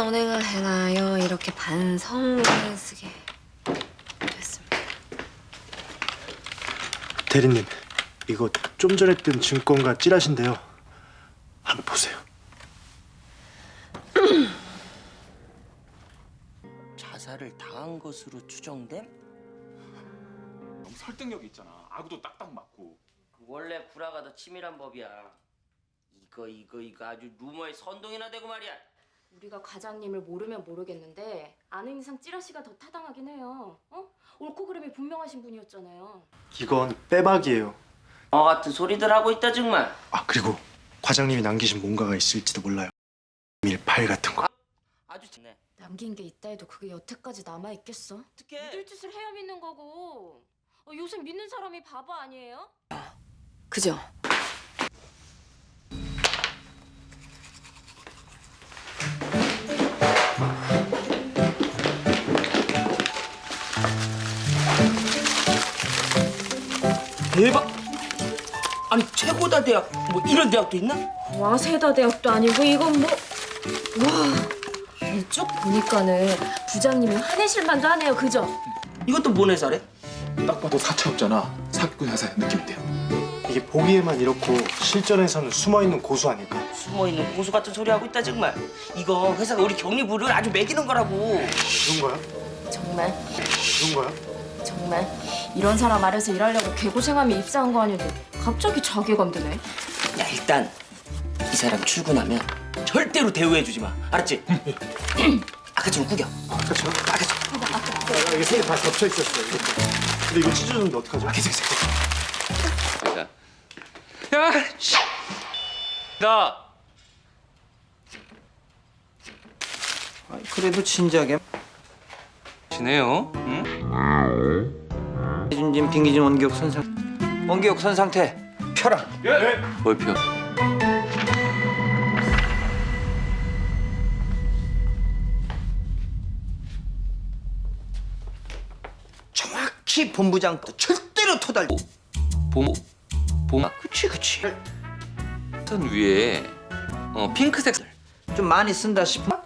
언행을 행하여 이렇게 반성문을 쓰게 됐습니다. 대리님, 이거 좀 전에 뜬 증권가 찌라신데요. 한번 보세요. 자살을 당한 것으로 추정됨? 설득력이 있잖아. 아구도 딱딱 맞고. 원래 구라가 더 치밀한 법이야. 이거 이거 이거 아주 루머의 선동이나 되고 말이야. 우리가 과장님을 모르면 모르겠는데 아는 이상 찌라시가 더 타당하긴 해요. 어? 옳고 그름이 분명하신 분이었잖아요. 이건 빼박이에요. 어 같은 소리들 하고 있다 정말. 아 그리고 과장님이 남기신 뭔가가 있을지도 몰라요. 밀8 같은 거. 아주 네. 남긴 게 있다 해도 그게 여태까지 남아 있겠어? 어떻게? 믿을 짓을 해야 믿는 거고. 어, 요새 믿는 사람이 바보 아니에요? 그죠? 대박. 아니 최고다 대학 뭐 이런 대학도 있나? 와세다 대학도 아니고 이건 뭐 와. 이쪽 보니까는 부장님이 화내실 만도 하네요. 그죠? 이것도 뭔 회사래? 딱 봐도 사채업자나 사기꾼 회사 느낌인데요. 이게 보기에만 이렇고 실전에서는 숨어 있는 고수 아닐까? 숨어 있는 고수 같은 소리 하고 있다 정말. 이거 회사가 우리 경리부를 아주 매기는 거라고. 그런 거야? 정말 그런 거야? 정말 이런 사람 아래서 일하려고 개고생하며 입사한 거 아닌데 갑자기 자괴감 드네. 야 일단 이 사람 출근하면 절대로 대우해 주지 마. 알았지? 아까처럼 구겨. 그렇죠. 아까처럼. 아, 이게 세개 다 겹쳐 있었어요. 이렇게. 근데 이거 찢어졌는데 어떡하죠? 아, 계속 계속. 야, 씨. 나 그래도 진작에 지네요. 응? 준진 빙기진 원기옥 선상 원기옥 선 상태 펴라 뭘 펴? 정확히 본부장 절대로 토달 봄, 봄. 그치 그치 턴 위에 어 핑크색. 좀 많이 쓴다 싶어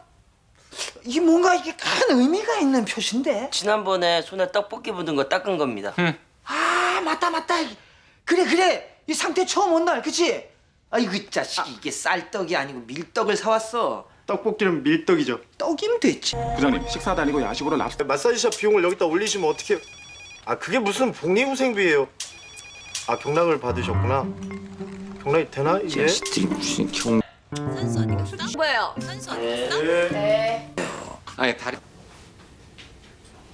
이게 뭔가 이게 큰 의미가 있는 표시인데 지난번에 손에 떡볶이 묻은 거 닦은 겁니다. 아 맞다 맞다 그래 그래 이 상태 처음 온 날 그치 아이고 이 자식 이게 쌀떡이 아니고 밀떡을 사왔어 떡볶이는 밀떡이죠. 떡이면 됐지 부장님 식사 다니고 야식으로 랍스터. 마사지샵 비용을 여기다 올리시면 어떻게? 아 그게 무슨 복리후생비예요? 아 경락을 받으셨구나. 경락이 되나 이게? 자식들이 무슨 경 뭐예요? 아니 다리.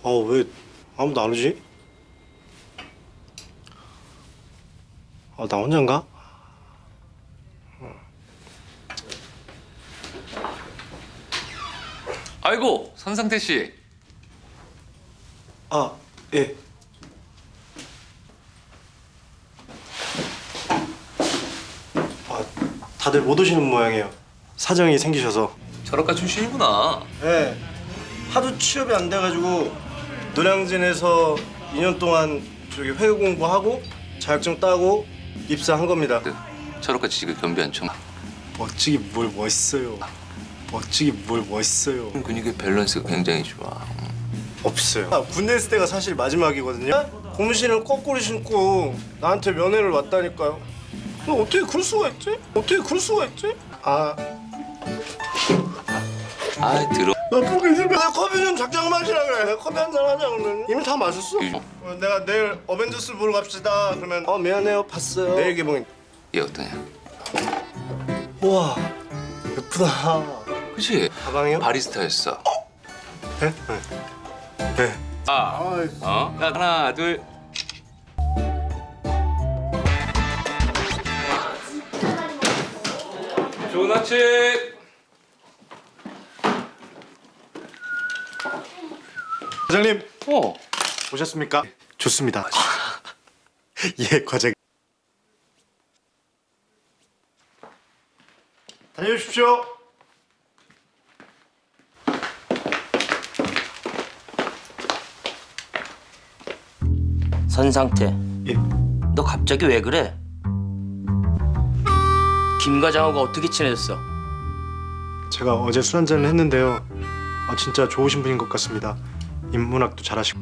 아 왜 아무도 안 오지? 아 나 혼자인가? 아이고 선상태 씨. 아 예. 아 다들 못 오시는 모양이에요. 사정이 생기셔서. 철학과 출신이구나. 네. 하도 취업이 안 돼가지고 노량진에서 2년 동안 저기 회계 공부하고 자격증 따고 입사한 겁니다. 그 철학과 지금 겸비한 청. 멋지기 뭘 멋있어요. 멋지기 뭘 멋있어요. 근육의 밸런스가 굉장히 좋아. 없어요. 아, 군대 있을 때가 사실 마지막이거든요. 고무신을 거꾸로 신고 나한테 면회를 왔다니까요. 너 어떻게 그럴 수가 있지? 어떻게 그럴 수가 있지? 아, 아 들어. 나쁘게 있으면 내가 커피 좀 작작 마시라 그래. 커피 한 잔 하자 그러면 이미 다 마셨어. 음. 어, 내가 내일 어벤져스 보러 갑시다. 그러면 어 미안해요 봤어요. 내일 개봉. 얘 어떠냐? 우와 예쁘다. 그치? 가방이요? 바리스타였어. 네? 네. 네. 아, 어? 야, 하나, 둘. 좋은 아침. 과장님 어. 오셨습니까? 좋습니다. 예 과장. 다녀오십시오. 선상태, 예. 너 갑자기 왜 그래? 김 과장하고 어떻게 친해졌어? 저 제가 어제 술 한잔을 했는데요. 아, 진짜 좋으신 분인 것 같습니다. 인문학도 잘하시고.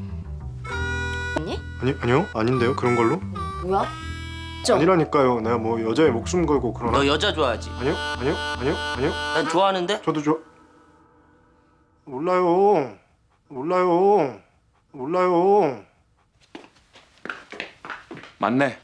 언니? 아니 아니요 아닌데요 그런 걸로? 뭐야? 저 아니라니까요. 내가 뭐 여자의 목숨 걸고 그러나? 너 여자 좋아하지? 아니요 아니요 아니요 아니요. 난 좋아하는데? 저도 좋아. 몰라요. 몰라요. 몰라요. 맞네.